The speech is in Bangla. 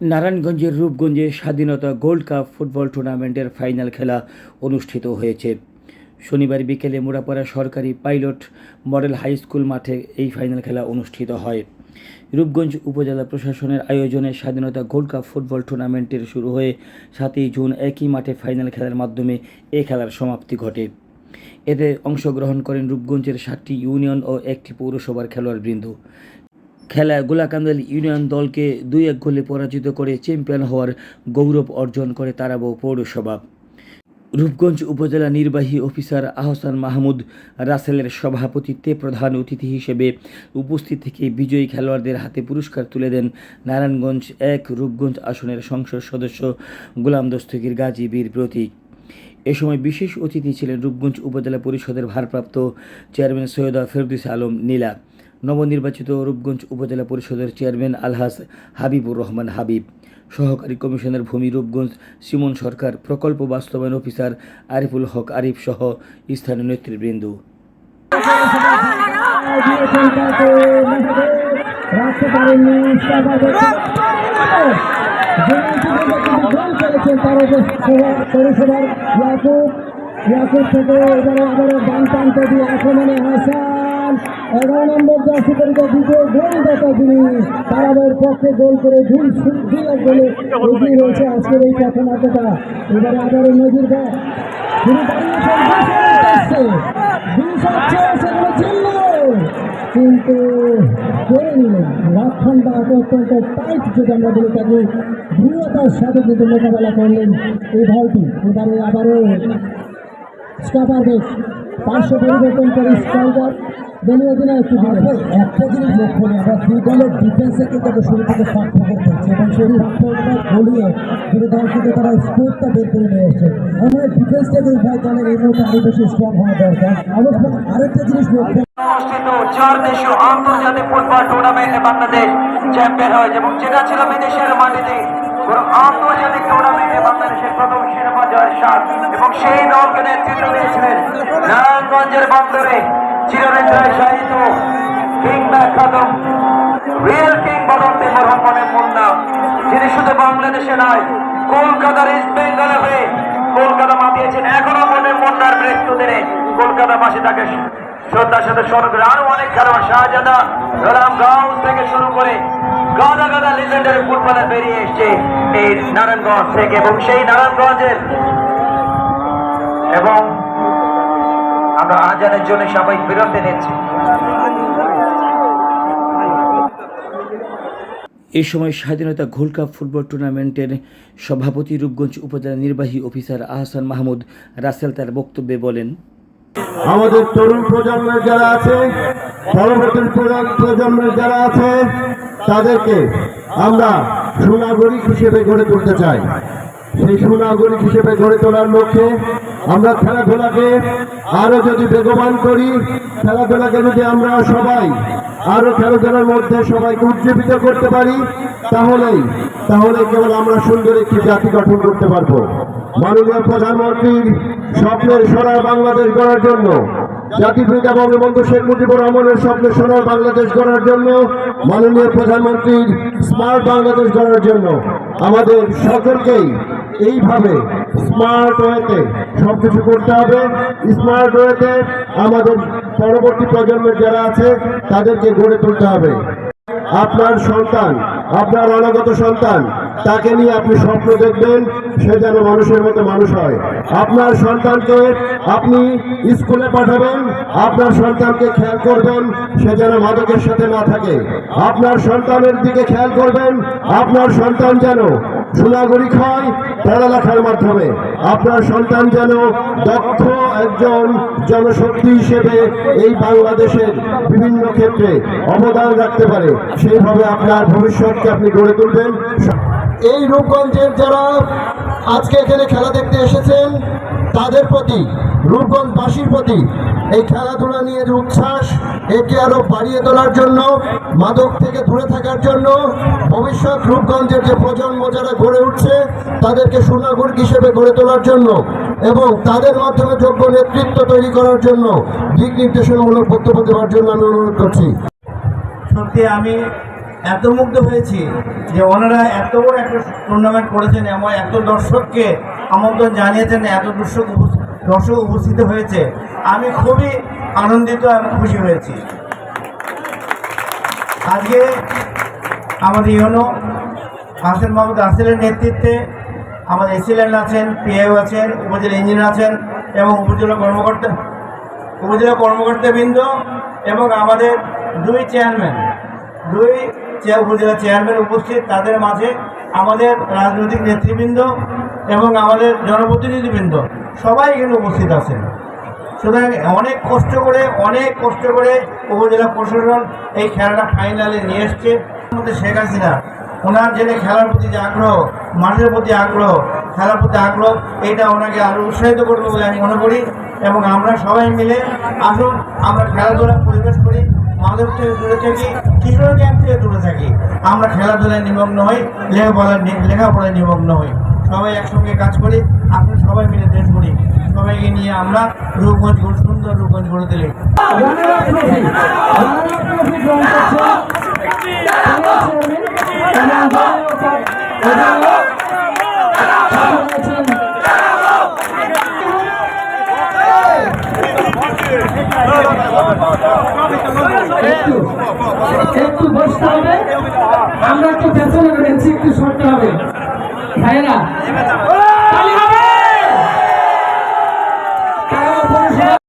নারায়ণগঞ্জের রূপগঞ্জে স্বাধীনতা গোল্ড কাপ ফুটবল টুর্নামেন্টের ফাইনাল খেলা অনুষ্ঠিত হয়েছে। শনিবার বিকেলে মুড়াপাড়া সরকারি পাইলট মডেল হাই স্কুল মাঠে এই ফাইনাল খেলা অনুষ্ঠিত হয়। রূপগঞ্জ উপজেলা প্রশাসনের আয়োজনে স্বাধীনতা গোল্ড কাপ ফুটবল টুর্নামেন্টের শুরু হয়ে সাতই জুন একই মাঠে ফাইনাল খেলার মাধ্যমে এ খেলার সমাপ্তি ঘটে। এতে অংশগ্রহণ করেন রূপগঞ্জের সাতটি ইউনিয়ন ও একটি পৌরসভার খেলোয়াড়বৃন্দ। খেলায় গোলাকান্দাল ইউনিয়ন দলকে দুই এক গোলে পরাজিত করে চ্যাম্পিয়ন হওয়ার গৌরব অর্জন করে তারাবো পৌরসভা। রূপগঞ্জ উপজেলা নির্বাহী অফিসার আহসান মাহমুদ রাসেলের সভাপতিত্বে প্রধান অতিথি হিসেবে উপস্থিত থেকে বিজয়ী খেলোয়াড়দের হাতে পুরস্কার তুলে দেন নারায়ণগঞ্জ এক রূপগঞ্জ আসনের সংসদ সদস্য গোলাম দস্তগীর গাজী বীর প্রতীক। এ সময় বিশেষ অতিথি ছিলেন রূপগঞ্জ উপজেলা পরিষদের ভারপ্রাপ্ত চেয়ারম্যান সৈয়দা ফেরদুস আলম নীলা। নবনির্বাচিত রূপগঞ্জ উপজেলা পরিষদের চেয়ারম্যান আলহাস হাবিবুর রহমান হাবিব সহকারী কমিশনার ভূমি রূপগঞ্জ সিমন সরকার প্রকল্প বাস্তবায়ন অফিসার আরিফুল হক আরিফ সহ স্থানীয় নেতৃবৃন্দ পরিষেবার ইয়াকুব ইয়াকুব থেকে আক্রমণে হাসান এগারো নম্বর জার্সি পরিচয় দ্বিতীয় গোলদাতা যিনি তারাবের পক্ষে গোল করে দুই দুই এক গোলে এগিয়ে রয়েছে আজকের এই পথনাট্যটা এবারে আবারও নজির দেয়। কিন্তু করে নিলেন রক্ষণটা অত্যন্ত টাইট যদি আমরা বলে থাকি, দৃঢ়তার সাথে কিন্তু মোকাবেলা করলেন এই দলটি এবারে আবারও স্টপার বেশ। পার্শ্ব পরিবর্তন করে স্ট্রাইকার দলীয় অধিনায়ক একটা জিনিস লক্ষ্য করি আমরা দুই দলের ডিফেন্সে কিন্তু আমরা শুরু থেকে ফাঁক ফাঁক করছি। এবং সেই ফাঁকটা গলিয়ে দুটো দল কিন্তু তারা স্কোরটা বের করে নিয়ে এসছে। আমরা ডিফেন্সটাকে উভয় দলের এই মুহূর্তে আরও বেশি স্ট্রং হওয়া দরকার। এবং আরেকটা জিনিস লক্ষ্য অনুষ্ঠিত চার দেশীয় আন্তর্জাতিক ফুটবল টুর্নামেন্টে বাংলাদেশ চ্যাম্পিয়ন হয়েছে। এবং যেটা ছিল বিদেশের মাটিতে আন্তর্জাতিক টুর্নামেন্টে বাংলাদেশের প্রথম শিরোপা জয়ের স্বাদ এবং সেই দলকে নেতৃত্ব দিয়েছিলেন নারায়ণগঞ্জের বন্দরে চিরনিদ্রায় শায়িত কিংবা খ্যাতম রিয়েল কিং বদন্তে মরহমানের মুন্না। যিনি শুধু বাংলাদেশে নয়, কলকাতার ইস্ট বেঙ্গলে হয়ে কলকাতা মাতিয়েছেন এখনও মনে মুন্নার মৃত্যু দিনে। কলকাতাবাসী তাকে শ্রদ্ধার সাথে স্মরণ করে আরও অনেক খেলোয়াড়, শাহজাদা রাম থেকে শুরু করে গাদা গাদা লিজেন্ডারি ফুটবলার বেরিয়ে এসছে এই নারায়ণগঞ্জ থেকে এবং সেই নারায়ণগঞ্জের এবং আমরা আজানের জন্য সবাই বিরতি নিচ্ছি। এই সময় স্বাধীনতা কাপ ফুটবল টুর্নামেন্টের সভাপতি রূপগঞ্জ উপজেলা নির্বাহী অফিসার আহসান মাহমুদ রাসেল তার বক্তব্যে বলেন আমাদের তরুণ প্রজন্মের যারা আছে পরবর্তী প্রজন্ম- প্রজন্মের যারা আছে তাদেরকে আমরা সুনাগরিক হিসেবে গড়ে তুলতে চাই। সেই সুনাগরিক হিসেবে গড়ে তোলার লক্ষ্যে আমরা খেলাধুলাকে আরও যদি বেগবান করি, খেলাধুলাকে যদি আমরা সবাই আরও খেলাধুলার মধ্যে সবাইকে উজ্জীবিত করতে পারি, তাহলেই তাহলে কেবল আমরা সুন্দর একটি জাতি গঠন করতে পারব। মাননীয় প্রধানমন্ত্রীর স্বপ্নের সোনার বাংলাদেশ গড়ার জন্য জাতিপিতা বঙ্গবন্ধু শেখ মুজিবুর রহমানের স্বপ্নের সোনার বাংলাদেশ গড়ার জন্য, মাননীয় প্রধানমন্ত্রীর স্মার্ট বাংলাদেশ গড়ার জন্য আমাদের সকলকেই এইভাবে স্মার্ট ওয়েতে সবকিছু করতে হবে। স্মার্ট ওয়েতে আমাদের পরবর্তী প্রজন্মের যারা আছে, তাদেরকে গড়ে তুলতে হবে। আপনার সন্তান, আপনার অনাগত সন্তান, তাকে নিয়ে আপনি স্বপ্ন দেখবেন, সে যেন মানুষের মতো মানুষ হয়। আপনার সন্তানকে আপনি স্কুলে পাঠাবেন, আপনার সন্তানকে খেয়াল করবেন, সে যেন মাদকের সাথে না থাকে। আপনার সন্তানের দিকে খেয়াল করবেন, আপনার সন্তান যেন সুনাগরিক হয় পড়ালেখার মাধ্যমে। আপনার সন্তান যেন দক্ষ একজন জনশক্তি হিসেবে এই বাংলাদেশের বিভিন্ন ক্ষেত্রে অবদান রাখতে পারে, সেইভাবে আপনার ভবিষ্যৎকে আপনি গড়ে তুলবেন। এই রূপগঞ্জের যারা আজকে এখানে খেলা দেখতে এসেছেন, তাদের প্রতি, রূপগঞ্জবাসীর প্রতি এই খেলাধুলা নিয়ে যে উচ্ছ্বাস, একে আরও বাড়িয়ে তোলার জন্য, মাদক থেকে দূরে থাকার জন্য, ভবিষ্যৎ রূপগঞ্জের যে প্রজন্ম যারা গড়ে উঠছে, তাদেরকে সুনাগরিক হিসেবে গড়ে তোলার জন্য এবং তাদের মাধ্যমে যোগ্য নেতৃত্ব তৈরি করার জন্য দিক নির্দেশনামূলক বক্তব্য দেওয়ার জন্য আমি অনুরোধ করছি। সত্যি আমি এত মুগ্ধ হয়েছি যে ওনারা এত বড় একটা টুর্নামেন্ট করেছেন এবং এত দর্শককে আমন্ত্রণ জানিয়েছেন, এত দর্শক দর্শক উপস্থিত হয়েছে। আমি খুবই আনন্দিত এবং খুশি হয়েছি। আজকে আমাদের ইউনো, হাসান মাহমুদ আসিলের নেতৃত্বে আমাদের এসিলেন্ট আছেন পিএও আছেন, উপজেলা ইঞ্জিনিয়ার আছেন এবং উপজেলা কর্মকর্তা, উপজেলা কর্মকর্তাবৃন্দ এবং আমাদের দুই চেয়ারম্যান, দুই উপজেলা চেয়ারম্যান উপস্থিত, তাদের মাঝে আমাদের রাজনৈতিক নেতৃবৃন্দ এবং আমাদের জনপ্রতিনিধিবৃন্দ সবাই এখানে উপস্থিত আছেন। সুতরাং অনেক কষ্ট করে, অনেক কষ্ট করে উপজেলা প্রশাসন এই খেলাটা ফাইনালে নিয়ে এসছে। মধ্যে শেখ হাসিনা, ওনার জেনে খেলার প্রতি যে আগ্রহ মাঠের প্রতি আগ্রহ, খেলার প্রতি আগ্রহ, এটা ওনাকে আরও উৎসাহিত করবে বলে আমি মনে করি এবং আমরা সবাই মিলে আসুন, আমরা খেলাধুলা পরিবেশ করি। মাদক থেকে দূরে থাকি কিশোর ক্যাম্প থেকে দূরে থাকি। আমরা খেলাধুলায় নিমগ্ন হই লেখাপড়ার লেখাপড়ায় নিমগ্ন হই। সবাই একসঙ্গে কাজ করি আপনি সবাই মিলে দেশ করি সবাইকে নিয়ে আমরা রূপগঞ্জ গড়ে সুন্দর রূপগঞ্জ গড়ে তুলি। একটু একটু বসতে হবে। আমরা তো পেছনে রয়েছি একটু সরতে হবে। ভাইরা